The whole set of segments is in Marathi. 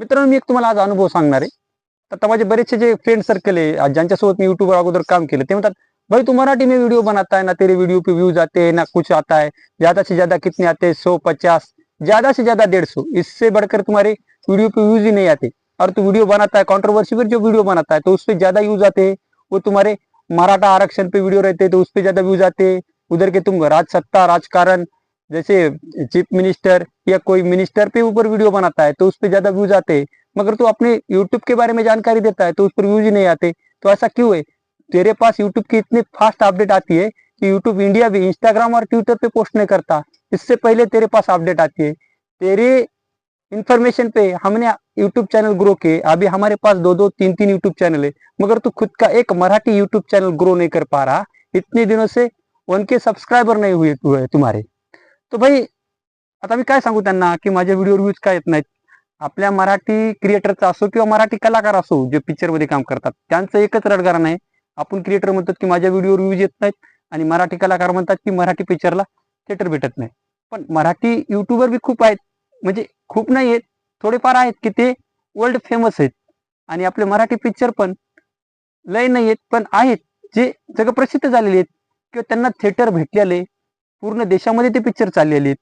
मित्रांनो मी एक तुम्हाला आज अनुभव सांगणार आहे. आता माझे बरेचसे जे फ्रेंड सर्कल आहे ज्यांच्यासोबत मी युट्यूबवर अगोदर काम केलं ते म्हणतात भाई तू मराठी में वीडियो बनाता है ना तेरे वीडियो पे व्यूज आते हैं ना कुछ आता है ज्यादा से ज्यादा कितने आते हैं सौ पचास ज्यादा से ज्यादा डेढ़ सौ इससे बढ़कर तुम्हारे वीडियो पे व्यूज ही नहीं आते। और तू वीडियो बनाता है कॉन्ट्रोवर्सी पर जो वीडियो बनाता है तो उस पर ज्यादा व्यूज आते हैं वो तुम्हारे मराठा आरक्षण पे वीडियो रहते हैं तो उस पर ज्यादा व्यूज आते हैं। उधर के तुम राज सत्ता राजकारण जैसे चीफ मिनिस्टर या कोई मिनिस्टर पे ऊपर वीडियो बनाता है तो उस पर ज़्यादा व्यूज़ आते हैं, मगर तू अपने यूट्यूब के बारे में जानकारी देता है तो उस पर व्यूज़ ही नहीं आते। तो ऐसा क्यों है? तेरे पास यूट्यूब की इतनी फास्ट अपडेट आती है कि यूट्यूब इंडिया भी इंस्टाग्राम और ट्विटर पे पोस्ट नहीं करता। इससे पहले तेरे पास अपडेट आती है। तेरे इंफॉर्मेशन पे हमने यूट्यूब चैनल ग्रो किए। अभी हमारे पास दो दो, तीन तीन यूट्यूब चैनल है, मगर तू खुद का एक मराठी यूट्यूब चैनल ग्रो नहीं कर पा रहा। इतने दिनों से उनके सब्सक्राइबर नहीं हुए तुम्हारे। तो भाई आता मी काय सांगू त्यांना की माझ्या व्हिडिओ रिव्ह्यूज काय येत नाहीत? आपल्या मराठी क्रिएटरचा असो किंवा मराठी कलाकार असो जे पिक्चरमध्ये काम करतात त्यांचं एकच रडगारण आहे आपण क्रिएटर म्हणतात की माझ्या व्हिडिओ रिव्ह्यूज येत नाहीत आणि मराठी कलाकार म्हणतात की मराठी पिक्चरला थिएटर भेटत नाही. पण मराठी युट्यूबर बी खूप आहेत म्हणजे खूप नाही आहेत थोडेफार आहेत की ते वर्ल्ड फेमस आहेत. आणि आपले मराठी पिक्चर पण लय नाही आहेत पण आहेत जे जगप्रसिद्ध झालेले आहेत. किंवा त्यांना थिएटर भेटलेले पूर्ण देशामध्ये ते पिक्चर चाललेले आहेत.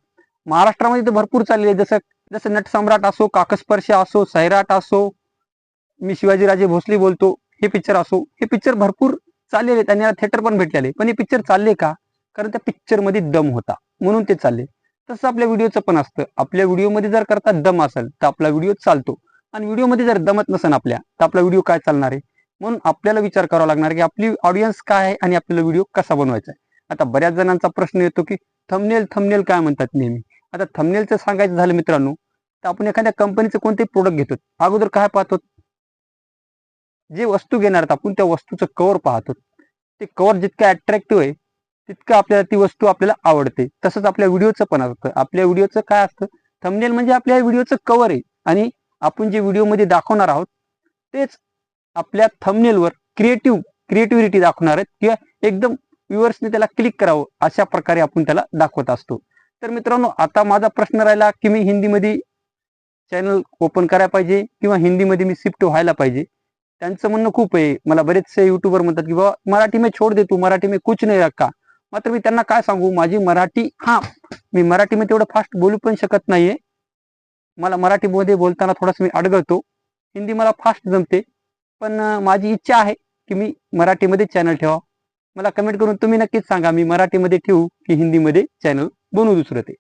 महाराष्ट्रामध्ये तर भरपूर चाललेले आहेत. जसं जसं नटसम्राट असो काकस्पर्श असो सैराट असो मी शिवाजीराजे भोसले बोलतो हे पिक्चर असो. हे पिक्चर भरपूर चाललेले आहेत आणि याला थिएटर पण भेटलेले. पण हे पिक्चर चालले का? कारण त्या पिक्चरमध्ये दम होता. म्हणून ते चालले. तसं आपल्या व्हिडिओचं पण असतं. आपल्या व्हिडिओमध्ये जर करता दम असेल तर आपला व्हिडिओ चालतो. आणि व्हिडिओमध्ये जर दमत नसेल आपल्या तर आपला व्हिडिओ काय चालणार आहे? म्हणून आपल्याला विचार करावा लागणार की आपली ऑडियन्स काय आहे आणि आपल्याला व्हिडिओ कसा बनवायचा आहे? आता बऱ्याच जणांचा प्रश्न येतो की थमनेल थमनेल काय म्हणतात नेहमी? आता थमनेलचं सांगायचं झालं मित्रांनो तर आपण एखाद्या कंपनीचं कोणतेही प्रोडक्ट घेतो अगोदर काय पाहतो? जे वस्तू घेणार आपण त्या वस्तूचं कवर पाहतो. ते कवर जितकं अट्रॅक्टिव्ह आहे तितकं आपल्याला ती वस्तू आपल्याला आवडते. तसंच आपल्या व्हिडिओचं पण असतं. आपल्या व्हिडिओचं काय असतं? थमनेल म्हणजे आपल्या व्हिडिओचं कवर आहे. आणि आपण जे व्हिडिओमध्ये दाखवणार आहोत तेच आपल्या थमनेलवर क्रिएटिव्ह क्रिएटिव्हिटी दाखवणार आहेत. किंवा एकदम व्ह्युअर्सने त्याला क्लिक करावं अशा प्रकारे आपण त्याला दाखवत असतो. तर मित्रांनो आता माझा प्रश्न राहिला की मी हिंदीमध्ये चॅनल ओपन करायला पाहिजे किंवा हिंदीमध्ये मी शिफ्ट व्हायला पाहिजे? त्यांचं म्हणणं खूप आहे. मला बरेचसे युट्यूबर म्हणतात की बाबा मराठी मी छोड दे तू मराठी मी कुछ नाही रखा. मात्र मी त्यांना काय सांगू? माझी मराठी हा मी मराठीमध्ये तेवढं फास्ट बोलू पण शकत नाहीये. मला मराठीमध्ये बोलताना थोडासा मी अडगळतो. हिंदी मला फास्ट जमते. पण माझी इच्छा आहे की मी मराठीमध्ये चॅनल ठेवा मला कमेंट करून तुम्ही नक्कीच सांगा. मी मराठीमध्ये ठेवू की हिंदीमध्ये चॅनल बनवू दुसरं ते.